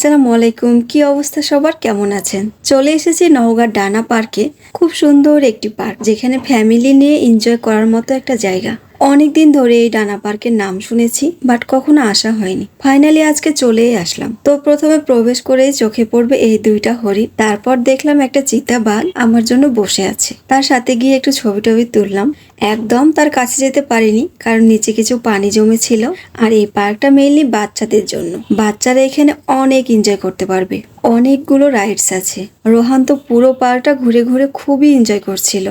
আসসালামু আলাইকুম। কি অবস্থা সবার? কেমন আছেন? চলে এসেছি নওগাঁ ডানা পার্কে। খুব সুন্দর একটি পার্ক, যেখানে ফ্যামিলি নিয়ে এনজয় করার মতো একটা জায়গা। অনেক দিন ধরে এই ডানা পার্কের নাম শুনেছি, বাট কখনো আসা হয়নি। ফাইনালি আজকে চলেই আসলাম। তো প্রথমে প্রবেশ করেই চোখে পড়বে এই দুইটা হরিণ। তারপর দেখলাম একটা চিতা বাঘ আমার জন্য বসে আছে। তার সাথে গিয়ে একটু ছবি টবি তুললাম। একদম তার কাছে যেতে পারিনি, কারণ নিচে কিছু পানি জমেছিল। আর এই পার্কটা মেইনলি বাচ্চাদের জন্য। বাচ্চারা এখানে অনেক এনজয় করতে পারবে। অনেকগুলো রাইডস আছে। রোহান তো পুরো পার্কটা ঘুরে ঘুরে খুবই এনজয় করছিল।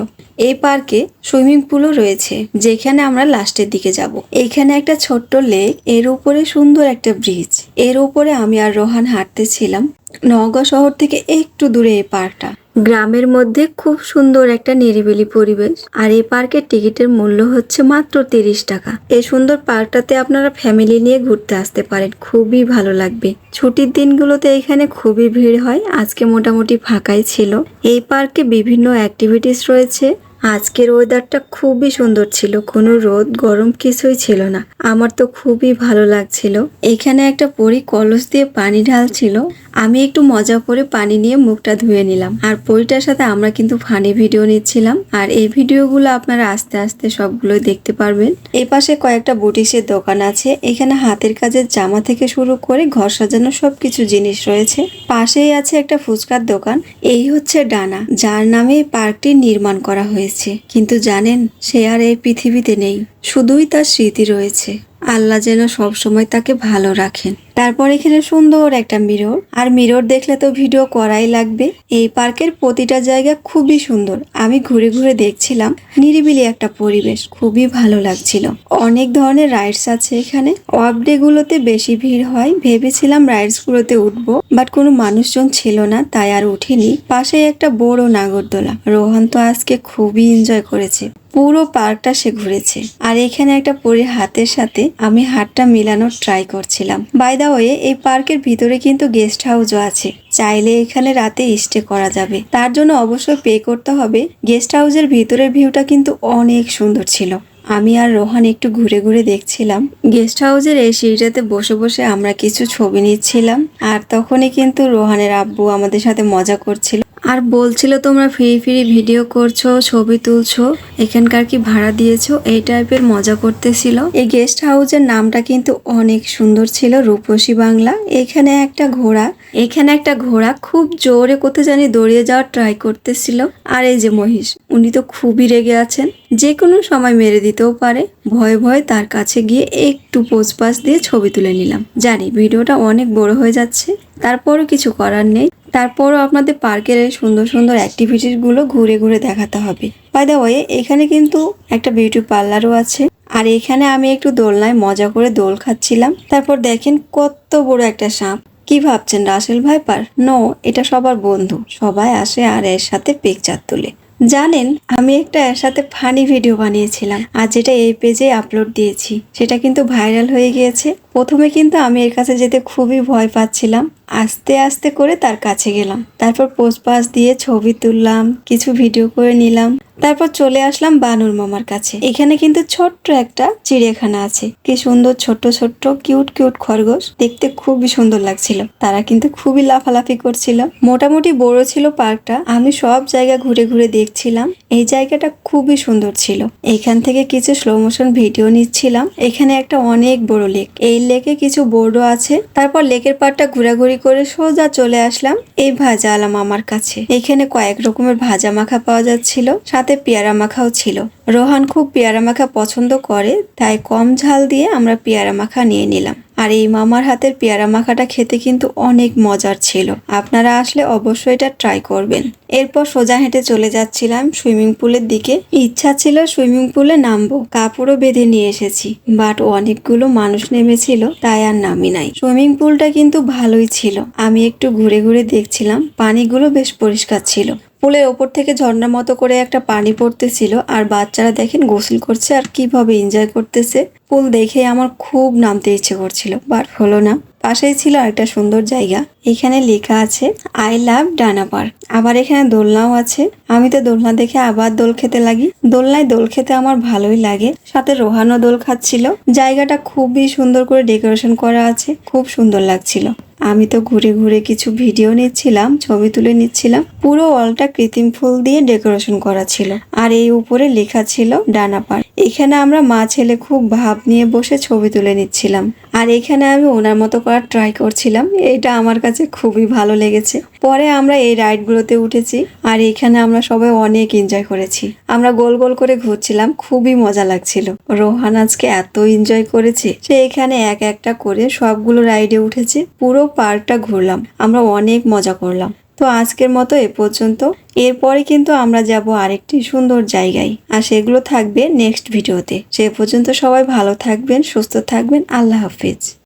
এই পার্কে সুইমিং পুলও রয়েছে, যেখানে আমরা লাস্টের দিকে যাব। এখানে একটা ছোট্ট লেক এর উপরে সুন্দর একটা ব্রিজের উপরে আমি আর রোহান হাঁটতেছিলাম। নওগাঁ শহর থেকে একটু দূরে এই পার্কটা। গ্রামের মধ্যে খুব সুন্দর একটা নিরিবিলি পরিবেশ। আর এই পার্কের টিকিটের মূল্য হচ্ছে মাত্র তিরিশ টাকা। এই সুন্দর পার্কটাতে আপনারা ফ্যামিলি নিয়ে ঘুরতে আসতে পারেন, খুবই ভালো লাগবে। ছুটির দিনগুলোতে এখানে খুবই ভিড় হয়, আজকে মোটামুটি ফাঁকাই ছিল। এই পার্কে বিভিন্ন অ্যাক্টিভিটিস রয়েছে। আজকের ওয়েদারটা খুবই সুন্দর ছিল, কোনো রোদ গরম কিছুই ছিল না। আমার তো খুবই ভালো লাগছিল। এখানে একটা পরি কলস দিয়ে পানি ঢালছিল। আমি একটু মজা করে পানি নিয়ে মুখটা ধুয়ে নিলাম। আর পরিটার সাথে আমরা কিন্তু ফানি ভিডিও নিচ্ছিলাম। আর এই ভিডিওগুলো আপনারা আস্তে আস্তে সবগুলো দেখতে পারবেন। এই পাশে কয়েকটা বুটিক্সের দোকান আছে। এখানে হাতের কাজের জামা থেকে শুরু করে ঘর সাজানো সবকিছু জিনিস রয়েছে। পাশেই আছে একটা ফুচকার দোকান। এই হচ্ছে ডানা, যার নামে পার্কটি নির্মাণ করা হয়েছে। কিন্তু জানেন সে আর এই পৃথিবীতে নেই। শুধুই তার স্মৃতি রয়েছে। আল্লাহ যেন সবসময় তাকে ভালো রাখেন। তারপর এখানে সুন্দর একটা মিরর আর মিরর দেখলে তো ভিডিও করাই লাগবে। এই পার্কের প্রতিটা জায়গা খুবই সুন্দর। আমি ঘুরে ঘুরে দেখছিলাম, নিরিবিলি একটা পরিবেশ, খুবই ভালো লাগছিল। অনেক ধরনের রাইডস আছে এখানে। অফ ডে গুলোতে বেশি ভিড় হয়। ভেবেছিলাম রাইডস গুলোতে উঠবো বাট কোনো মানুষজন ছিল না, তাই আর উঠিনি। পাশে একটা বড় নাগরদোলা। রোহন তো আজকে খুবই এনজয় করেছে। পুরো পার্কটা সে ঘুরেছে। আর এখানে একটা পরীর হাতের সাথে আমি হাতটা মিলানোর ট্রাই করছিলাম। বাই দা ওয়ে এই পার্কের ভিতরে কিন্তু গেস্ট হাউসও আছে। চাইলে এখানে রাতে স্টে করা যাবে। তার জন্য অবশ্যই পে করতে হবে। গেস্ট হাউসের ভিতরের ভিউটা কিন্তু অনেক সুন্দর ছিল। আমি আর রোহান একটু ঘুরে ঘুরে দেখছিলাম। গেস্ট হাউসের এই সিঁড়িটাতে বসে বসে আমরা কিছু ছবি নিচ্ছিলাম। আর তখনই কিন্তু রোহানের আব্বু আমাদের সাথে মজা করছিল। আর বলছিল তোমরা ফ্রি ফ্রি ভিডিও করছ, ছবি তুলছো, এখানকার কি ভাড়া দিয়েছ? এই টাইপের মজা করতেছিল। এই গেস্ট হাউসের নামটা কিন্তু অনেক সুন্দর ছিল, রূপসী বাংলা। এখানে একটা ঘোড়া এখানে একটা ঘোড়া খুব জোরে কোথায় জানি দৌড়িয়ে যাওয়ার ট্রাই করতেছিল। আর এই যে মহিষ, উনি তো খুবই রেগে আছেন। যে কোনো সময় মেরে দিতেও পারে। ভয়ে ভয়ে তার কাছে গিয়ে একটু পোজ পাস দিয়ে ছবি তুলে নিলাম। জানি ভিডিওটা অনেক বড় হয়ে যাচ্ছে। তারপরও কিছু করার নেই। তারপরও আপনাদের পার্কের সুন্দর সুন্দর অ্যাক্টিভিটিসগুলো ঘুরে ঘুরে দেখাতে হবে। বাই দ্য ওয়ে এখানে কিন্তু একটা বিউটি পার্লারও আছে। আর এখানে আমি একটু দোলনায় মজা করে দোল খাচ্ছিলাম। তারপর দেখেন কত বড় একটা সাপ। কি ভাবছেন, রাসেল ভাইপার নো এটা সবার বন্ধু। সবাই আসে আর এর সাথে পিকচার তুলে। জানেন, আমি একটা এর সাথে ফানি ভিডিও বানিয়েছিলাম। আর যেটা এই পেজে আপলোড দিয়েছি, সেটা কিন্তু ভাইরাল হয়ে গিয়েছে। প্রথমে কিন্তু আমি এর কাছে যেতে খুবই ভয় পাচ্ছিলাম। আস্তে আস্তে করে তার কাছে গেলাম। তারপর পোস্ট পাস দিয়ে ছবি তুললাম, কিছু ভিডিও করে নিলাম। তারপর চলে আসলাম বানুর মামার কাছে। এখানে কিন্তু ছোট্ট একটা চিড়িয়াখানা আছে। কি সুন্দর ছোট্ট ছোট্ট কিউট কিউট খরগোশ। দেখতে খুবই সুন্দর লাগছিল। তারা কিন্তু খুবই লাফালাফি করছিল। মোটামুটি বড় ছিল পার্কটা। আমি সব জায়গা ঘুরে ঘুরে দেখছিলাম। এই জায়গাটা খুবই সুন্দর ছিল। এখান থেকে কিছু স্লো মোশন ভিডিও নিচ্ছিলাম। এখানে একটা অনেক বড় লেক এই লেকে কিছু বোর্ডও আছে। তারপর লেকের পাড়টা ঘোরাঘুরি করে সোজা চলে আসলাম এই ভাজা আলাম আমার কাছে। এখানে কয়েক রকমের ভাজা মাখা পাওয়া যাচ্ছিল, সাথে পেয়ারা মাখাও ছিল। রোহান খুব পেয়ারা মাখা পছন্দ করে, তাই কম ঝাল দিয়ে আমরা পেয়ারা মাখা নিয়ে নিলাম। আর এই মামার হাতের পেয়ারা মাখাটা খেতে কিন্তু অনেক মজার ছিল। আপনারা আসলে অবশ্যই এটা ট্রাই করবেন। এরপর সোজা হেঁটে চলে যাচ্ছিলাম সুইমিং পুলের দিকে। ইচ্ছা ছিল সুইমিং পুলে নামবো, কাপড়ও বেঁধে নিয়ে এসেছি বাট অনেকগুলো মানুষ নেমেছিল, তাই আর নামি নাই। সুইমিং পুলটা কিন্তু ভালোই ছিল। আমি একটু ঘুরে ঘুরে দেখছিলাম, পানিগুলো বেশ পরিষ্কার ছিল। পুলের ওপর থেকে ঝর্ণার মতো করে একটা পানি পড়তেছিল, আর বাচ্চারা দেখেন গোসল করছে আর কীভাবে এনজয় করতেছে। পুল দেখে আমার খুব নামতে ইচ্ছে করছিল বাট হলো না। পাশেই ছিল একটা সুন্দর জায়গা, এখানে লেখা আছে আই লাভ ডানা পার্ক আবার এখানে দোলনাও আছে। আমি তো দোলনা দেখে আবার দোল খেতে লাগি। দোলনায় দোল খেতে আমার ভালোই লাগে। সাথে রোহানও দোল খাচ্ছিল। জায়গাটা খুবই সুন্দর করে ডেকোরেশন করা আছে, খুব সুন্দর লাগছিল। আমি তো ঘুরে ঘুরে কিছু ভিডিও নিচ্ছিলাম, ছবি তুলে নিচ্ছিলাম। পুরো ওয়ালটা কৃত্রিম ফুল দিয়ে ডেকোরেশন করা ছিল। আর এই উপরে লেখা ছিল ডানা পার এখানে আমরা মা ছেলে খুব ভাব নিয়ে বসে ছবি তুলে নিচ্ছিলাম। আর এখানে আমি ওনার মতো করার ট্রাই করছিলাম। এটা আমার কাছে খুবই ভালো লেগেছে। পরে আমরা এই রাইডগুলোতে উঠেছি আর এখানে আমরা সবাই অনেক এনজয় করেছি। আমরা গোল গোল করে ঘুরছিলাম, খুবই মজা লাগছিল। রোহান আজকে এত এনজয় করেছে সে এখানে এক একটা করে সবগুলো রাইডে উঠেছে, পুরো পার্কটা ঘুরলাম। আমরা অনেক মজা করলাম। তো আজকের মতো এ পর্যন্ত। এরপরে কিন্তু আমরা যাব আরেকটি সুন্দর জায়গায়। আর সেগুলো থাকবে নেক্সট ভিডিওতে সে পর্যন্ত সবাই ভালো থাকবেন, সুস্থ থাকবেন। আল্লাহ হাফিজ।